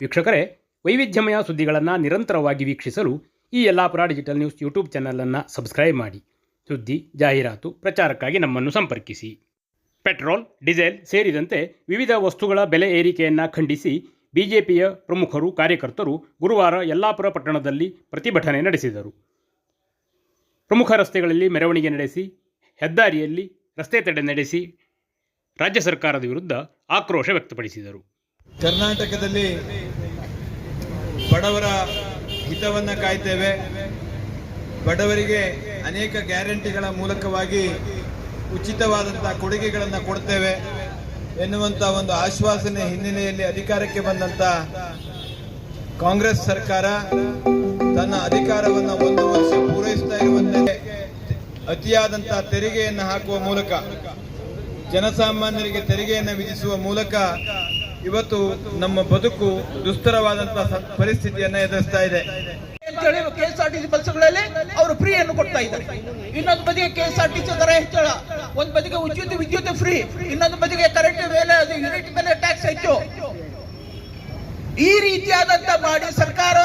ವೀಕ್ಷಕರೇ, ವೈವಿಧ್ಯಮಯ ಸುದ್ದಿಗಳನ್ನು ನಿರಂತರವಾಗಿ ವೀಕ್ಷಿಸಲು ಈ ಯಲ್ಲಾಪುರ ಡಿಜಿಟಲ್ ನ್ಯೂಸ್ ಯೂಟ್ಯೂಬ್ ಚಾನಲನ್ನು ಸಬ್ಸ್ಕ್ರೈಬ್ ಮಾಡಿ. ಸುದ್ದಿ, ಜಾಹೀರಾತು, ಪ್ರಚಾರಕ್ಕಾಗಿ ನಮ್ಮನ್ನು ಸಂಪರ್ಕಿಸಿ. ಪೆಟ್ರೋಲ್, ಡೀಸೆಲ್ ಸೇರಿದಂತೆ ವಿವಿಧ ವಸ್ತುಗಳ ಬೆಲೆ ಏರಿಕೆಯನ್ನು ಖಂಡಿಸಿ ಬಿಜೆಪಿಯ ಪ್ರಮುಖರು, ಕಾರ್ಯಕರ್ತರು ಗುರುವಾರ ಯಲ್ಲಾಪುರ ಪಟ್ಟಣದಲ್ಲಿ ಪ್ರತಿಭಟನೆ ನಡೆಸಿದರು. ಪ್ರಮುಖ ರಸ್ತೆಗಳಲ್ಲಿ ಮೆರವಣಿಗೆ ನಡೆಸಿ, ಹೆದ್ದಾರಿಯಲ್ಲಿ ರಸ್ತೆ ತಡೆ ನಡೆಸಿ ರಾಜ್ಯ ಸರ್ಕಾರದ ವಿರುದ್ಧ ಆಕ್ರೋಶ ವ್ಯಕ್ತಪಡಿಸಿದರು. ಕರ್ನಾಟಕದಲ್ಲಿ ಬಡವರ ಹಿತವನ್ನು ಕಾಯ್ತೇವೆ. ಬಡವರಿಗೆ ಅನೇಕ ಗ್ಯಾರಂಟಿಗಳ ಮೂಲಕವಾಗಿ ಉಚಿತವಾದಂಥ ಕೊಡುಗೆಗಳನ್ನು ಕೊಡ್ತೇವೆ ಎನ್ನುವಂಥ ಒಂದು ಆಶ್ವಾಸನೆ ಹಿನ್ನೆಲೆಯಲ್ಲಿ ಅಧಿಕಾರಕ್ಕೆ ಬಂದಂಥ ಕಾಂಗ್ರೆಸ್ ಸರ್ಕಾರ ತನ್ನ ಅಧಿಕಾರವನ್ನು ಒಂದು ವರ್ಷ ಪೂರೈಸ್ತಾ ಇರುವಂತೆ ಅತಿಯಾದಂಥ ತೆರಿಗೆಯನ್ನು ಹಾಕುವ ಮೂಲಕ, ಜನಸಾಮಾನ್ಯರಿಗೆ ತೆರಿಗೆಯನ್ನು ವಿಧಿಸುವ ಮೂಲಕ ಇವತ್ತು ನಮ್ಮ ಬದುಕು ದುಸ್ತರವಾದಂತಹ ಪರಿಸ್ಥಿತಿಯನ್ನ ಎದುರಿಸ್ತಾ ಇದೆ. ಕೆಎಸ್ಆರ್ಟಿಸಿ ಬಸ್ಗಳಲ್ಲಿ ಅವರು ಫ್ರೀ ಅನ್ನು ಕೊಡ್ತಾ ಇದ್ದಾರೆ. ಇನ್ನೊಂದು ಬದಿಗೆ K S R T C ದರ ಹೆಚ್ಚಳ ಒಂದ್ ಬದಿಗೆ ಉಚಿತ ವಿದ್ಯುತ್ ಫ್ರೀ, ಇನ್ನೊಂದು ಬದಿಗೆ ಕರೆಂಟ್ ಮೇಲೆ ಅದು ಯೂನಿಟ್ ಮೇಲೆ ಟ್ಯಾಕ್ಸ್ ಹೆಚ್ಚು ಈ ರೀತಿಯಾದಂತ ಮಾಡಿ ಸರ್ಕಾರ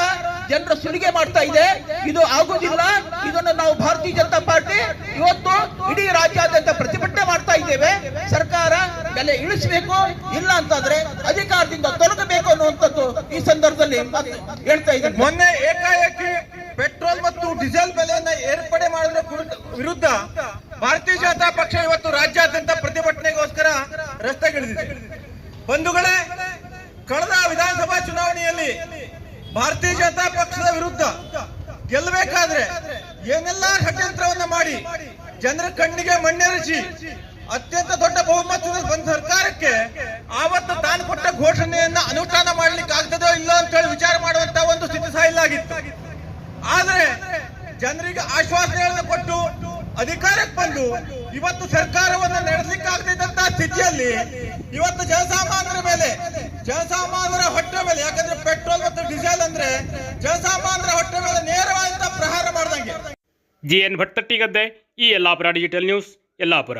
ಜನರ ಸುಲಿಗೆ ಮಾಡ್ತಾ ಇದೆ. ಇದು ಆಗುದಿಲ್ಲ. ಇದನ್ನು ನಾವು ಭಾರತೀಯ ಜನತಾ ಪಾರ್ಟಿ ಇವತ್ತು ಇಡೀ ರಾಜ್ಯಾದ್ಯಂತ ಪ್ರತಿಭಟನೆ ಮಾಡ್ತಾ ಇದ್ದೇವೆ. ಸರ್ಕಾರ ಬೆಲೆ ಇಳಿಸಬೇಕು, ಇಲ್ಲ ಅಂತಂದ್ರೆ ಅಧಿಕಾರದಿಂದ ತೊಲಗಬೇಕು ಅನ್ನುವಂಥದ್ದು ಈ ಸಂದರ್ಭದಲ್ಲಿ ಹೇಳ್ತಾ ಇದ್ದೀನಿ. ಮೊನ್ನೆ ಏಕಾಏಕಿ ಪೆಟ್ರೋಲ್ ಮತ್ತು ಡೀಸೆಲ್ ಬೆಲೆಯನ್ನ ಏರ್ಪಡೆ ಮಾಡಿದ್ರ ವಿರುದ್ಧ ಭಾರತೀಯ ಜನತಾ ಪಕ್ಷ ಇವತ್ತು ರಾಜ್ಯಾದ್ಯಂತ ಪ್ರತಿಭಟನೆಗೋಸ್ಕರ ರಸ್ತೆಗಿಳಿದಿದೆ ಬಂಧುಗಳೇ, ಕಳೆದ ವಿಧಾನಸಭಾ ಚುನಾವಣೆಯಲ್ಲಿ ಭಾರತೀಯ ಜನತಾ ಪಕ್ಷದ ವಿರುದ್ಧ ಗೆಲ್ಲಬೇಕಾದ್ರೆ ಏನೆಲ್ಲಾ ಷಡ್ಯಂತ್ರವನ್ನ ಮಾಡಿ ಜನರ ಕಣ್ಣಿಗೆ ಮಣ್ಣೆರಚಿ ಅತ್ಯಂತ ದೊಡ್ಡ ಬಹುಮತದ ಬಂದ ಸರ್ಕಾರಕ್ಕೆ ಆವತ್ತು ತಾನು ಕೊಟ್ಟ ಘೋಷಣೆಯನ್ನ ಅನುಷ್ಠಾನ ಮಾಡ್ಲಿಕ್ಕೆ ಆಗ್ತದೋ ಇಲ್ಲೋ ಅಂತ ಹೇಳಿ ವಿಚಾರ ಮಾಡುವಂತ ಒಂದು ಸ್ಥಿತಿ ಸಹ ಇಲ್ಲಾಗಿತ್ತು. ಆದ್ರೆ ಜನರಿಗೆ ಆಶ್ವಾಸನೆಗಳನ್ನು ಕೊಟ್ಟು ಅಧಿಕಾರಕ್ಕೆ ಬಂದು ಇವತ್ತು ಸರ್ಕಾರವನ್ನು ನಡೆಸಲಿಕ್ಕಾಗದಿದ್ದಂತ ಸ್ಥಿತಿಯಲ್ಲಿ ಇವತ್ತು ಜನಸಾಮಾನ್ಯರ ಮೇಲೆ, ಜನಸಾಮಾನ್ಯರ ಹೊಟ್ಟೆ ಮೇಲೆ, ಯಾಕಂದ್ರೆ ಪೆಟ್ರೋಲ್ ಮತ್ತು ಡೀಸೆಲ್ ಅಂದ್ರೆ ಜನಸಾಮಾನ್ಯರ ಹೊಟ್ಟೆ ಮೇಲೆ ನೇರವಾದಂತ ಪ್ರಹಾರ ಮಾಡ್ದಂಗೆ. ಜಿ ಎನ್ ಭಟ್ಟಟ್ಟಿಗದ್ದೆ ಈ ಯಲ್ಲಾಪುರ ಡಿಜಿಟಲ್ ನ್ಯೂಸ್ ಯಲ್ಲಾಪುರ.